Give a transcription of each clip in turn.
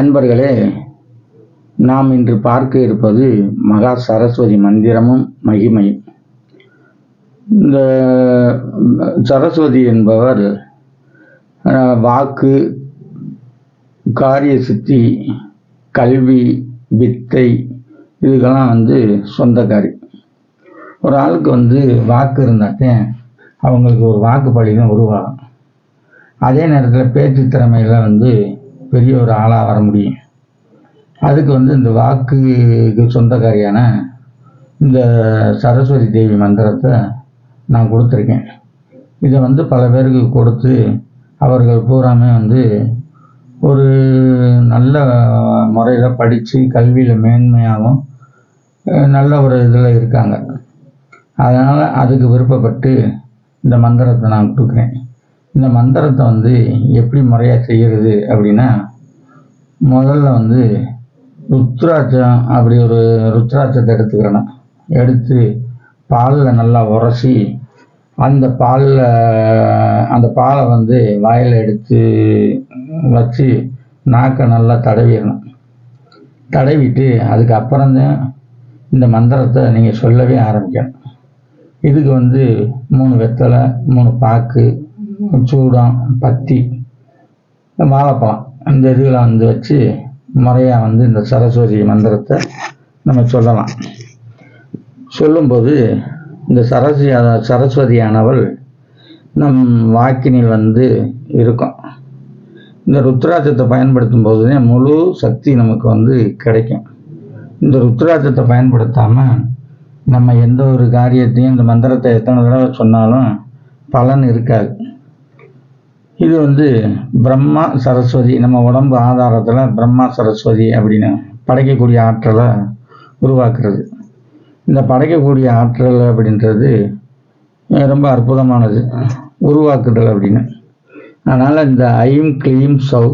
அன்பர்களே நாம் இன்று பார்க்க இருப்பது மகா சரஸ்வதி மந்திரமும் மகிமையும். இந்த சரஸ்வதி என்பவர் வாக்கு காரிய சித்தி கல்வி வித்தை இதுக்கெல்லாம் வந்து சொந்தக்காரி. ஒரு ஆளுக்கு வந்து வாக்கு இருந்தாக்கே அவங்களுக்கு ஒரு வாக்கு பழிதான் உருவாகும். அதே நேரத்தில் பேச்சு திறமையில் வந்து பெரிய ஒரு ஆளாக வர முடியும். அதுக்கு வந்து இந்த வாக்குக்கு சொந்தக்காரியான இந்த சரஸ்வதி தேவி மந்திரத்தை நான் கொடுத்துருக்கேன். இதை வந்து பல பேருக்கு கொடுத்து அவர்கள் பூராமே வந்து ஒரு நல்ல முறையில் படித்து கல்வியில் மேன்மையாகவும் நல்ல ஒரு இதில் இருக்காங்க. அதனால் அதுக்கு விருப்பப்பட்டு இந்த மந்திரத்தை நான் கொடுக்குறேன். இந்த மந்திரத்தை வந்து எப்படி முறையாக செய்கிறது அப்படின்னா முதல்ல வந்து ருத்ராட்சம் அப்படி ஒரு ருத்ராட்சத்தை எடுத்துக்கிறேன்னா எடுத்து பாலில் நல்லா உரசி அந்த பாலில் அந்த பாலை வந்து வாயில் எடுத்து வச்சு நாக்கை நல்லா தடவிடணும். தடவிட்டு அதுக்கப்புறந்தான் இந்த மந்திரத்தை நீங்கள் சொல்லவே ஆரம்பிக்கணும். இதுக்கு வந்து மூணு வெத்தலை மூணு பாக்கு சூடம் பத்தி வாழைப்பழம் இந்த இதுகளை வந்து வச்சு முறையாக வந்து இந்த சரஸ்வதி மந்திரத்தை நம்ம சொல்லலாம். சொல்லும்போது இந்த சரஸ்வதி சரஸ்வதியானவள் நம் வாக்கினில் வந்து இருக்கும். இந்த ருத்ராட்சத்தை பயன்படுத்தும் போது முழு சக்தி நமக்கு வந்து கிடைக்கும். இந்த ருத்ராட்சத்தை பயன்படுத்தாமல் நம்ம எந்த ஒரு காரியத்தையும் இந்த மந்திரத்தை எத்தனை தடவை சொன்னாலும் பலன் இருக்காது. இது வந்து பிரம்மா சரஸ்வதி நம்ம உடம்பு ஆதாரத்தில் பிரம்மா சரஸ்வதி அப்படின்னு படைக்கக்கூடிய ஆற்றலை உருவாக்குறது. இந்த படைக்கக்கூடிய ஆற்றல் அப்படின்றது ரொம்ப அற்புதமானது. உருவாக்குதல் அப்படின்னு. அதனால் இந்த ஐம் க்ளீம் சௌ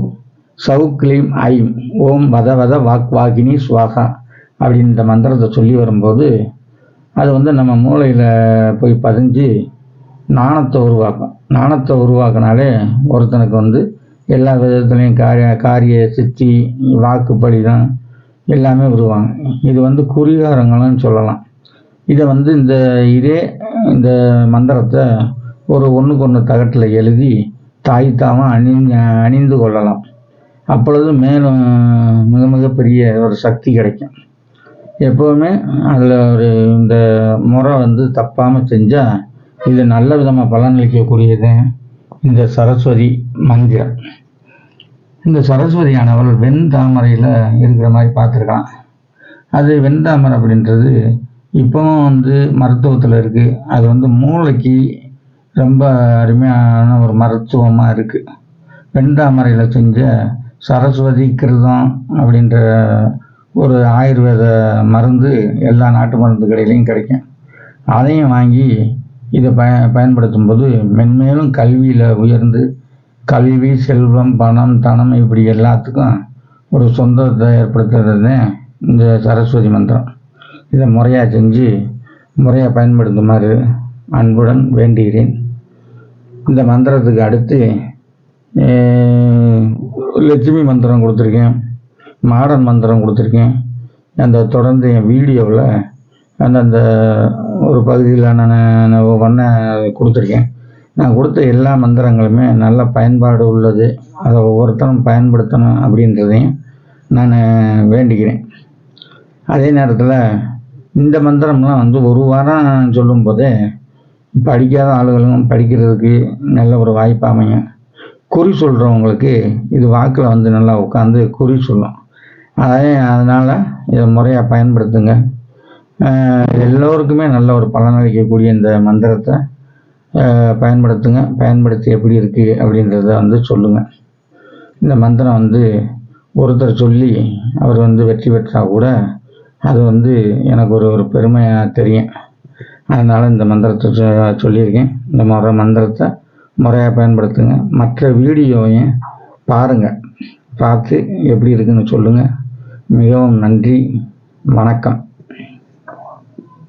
சௌ க்ளீம் ஐம் ஓம் வத வத வாக் வாகினி சுவாகா அப்படின்ற மந்திரத்தை சொல்லி வரும்போது அது வந்து நம்ம மூளையில் போய் பதிஞ்சு நாணத்தை உருவாக்கும். நாணத்தை உருவாக்கினாலே ஒருத்தனுக்கு வந்து எல்லா விதத்துலேயும் காரிய காரிய சித்தி வாக்குப்படி தான் எல்லாமே வருவாங்க இது வந்து குறிகாரங்கள்னு சொல்லலாம். இதை வந்து இந்த இதே இந்த மந்திரத்தை ஒரு ஒன்றுக்கு ஒன்று தகட்டில் எழுதி தாய் தாய்த்தாமல் அணி அணிந்து கொள்ளலாம். அப்பொழுது மேலும் மிக மிக பெரிய ஒரு சக்தி கிடைக்கும். எப்போவுமே அதில் ஒரு இந்த முறை வந்து தப்பாமல் செஞ்சால் இது நல்ல விதமாக பலனளிக்கக்கூடியது இந்த சரஸ்வதி மந்திரம். இந்த சரஸ்வதியானவள் வெண்தாமரையில் இருக்கிற மாதிரி பார்த்துருக்கான். அது வெண்தாமரை அப்படின்றது இப்போவும் வந்து மருத்துவத்தில் இருக்குது அது வந்து மூளைக்கு ரொம்ப அருமையான ஒரு மருத்துவமாக இருக்குது வெண்தாமரையில் செஞ்ச சரஸ்வதி கிருதம் அப்படின்ற ஒரு ஆயுர்வேத மருந்து எல்லா நாட்டு மருந்து கடையிலையும் கிடைக்கும். அதையும் வாங்கி இதை பய பயன்படுத்தும் போது மென்மேலும் கல்வியில் உயர்ந்து கல்வி செல்வம் பணம் தனம் இப்படி எல்லாத்துக்கும் ஒரு சொந்தத்தை ஏற்படுத்துறது இந்த சரஸ்வதி மந்திரம். இதை முறையாக செஞ்சு முறையாக பயன்படுத்துமாறு அன்புடன் வேண்டுகிறேன். இந்த மந்திரத்துக்கு அடுத்து லட்சுமி மந்திரம் கொடுத்துருக்கேன் மாடன் மந்திரம் கொடுத்துருக்கேன். அந்த தொடர்ந்து என் வீடியோவில் அந்தந்த ஒரு பகுதியில் நான் பண்ண கொடுத்துருக்கேன். நான் கொடுத்த எல்லா மந்திரங்களுமே நல்ல பயன்பாடு உள்ளது. அதை ஒவ்வொருத்தரும் பயன்படுத்தணும் அப்படின்றதையும் நான் வேண்டிக்கிறேன். அதே நேரத்தில் இந்த மந்திரம்லாம் வந்து ஒரு வாரம் சொல்லும்போதே படிக்காத ஆளுகளும் படிக்கிறதுக்கு நல்ல ஒரு வாய்ப்பு அமையும். குறி சொல்கிறவங்களுக்கு இது வாக்கில் வந்து நல்லா உட்காந்து குறி சொல்லும். அதே அதனால் இதை முறையாக பயன்படுத்துங்க. எல்லோருக்குமே நல்ல ஒரு பலனளிக்கக்கூடிய இந்த மந்திரத்தை பயன்படுத்துங்க. பயன்படுத்தி எப்படி இருக்குது அப்படின்றத வந்து சொல்லுங்கள் இந்த மந்திரம் வந்து ஒருத்தர் சொல்லி அவர் வந்து வெற்றி பெற்றால் கூட அது வந்து எனக்கு ஒரு ஒரு பெருமையாக தெரியும். அதனால் இந்த மந்திரத்தை சொல்லியிருக்கேன். இந்த முறை மந்திரத்தை முறையாக பயன்படுத்துங்க. மற்ற வீடியோவையும் பாருங்கள் பார்த்து எப்படி இருக்குன்னு சொல்லுங்கள் மிகவும் நன்றி. வணக்கம்.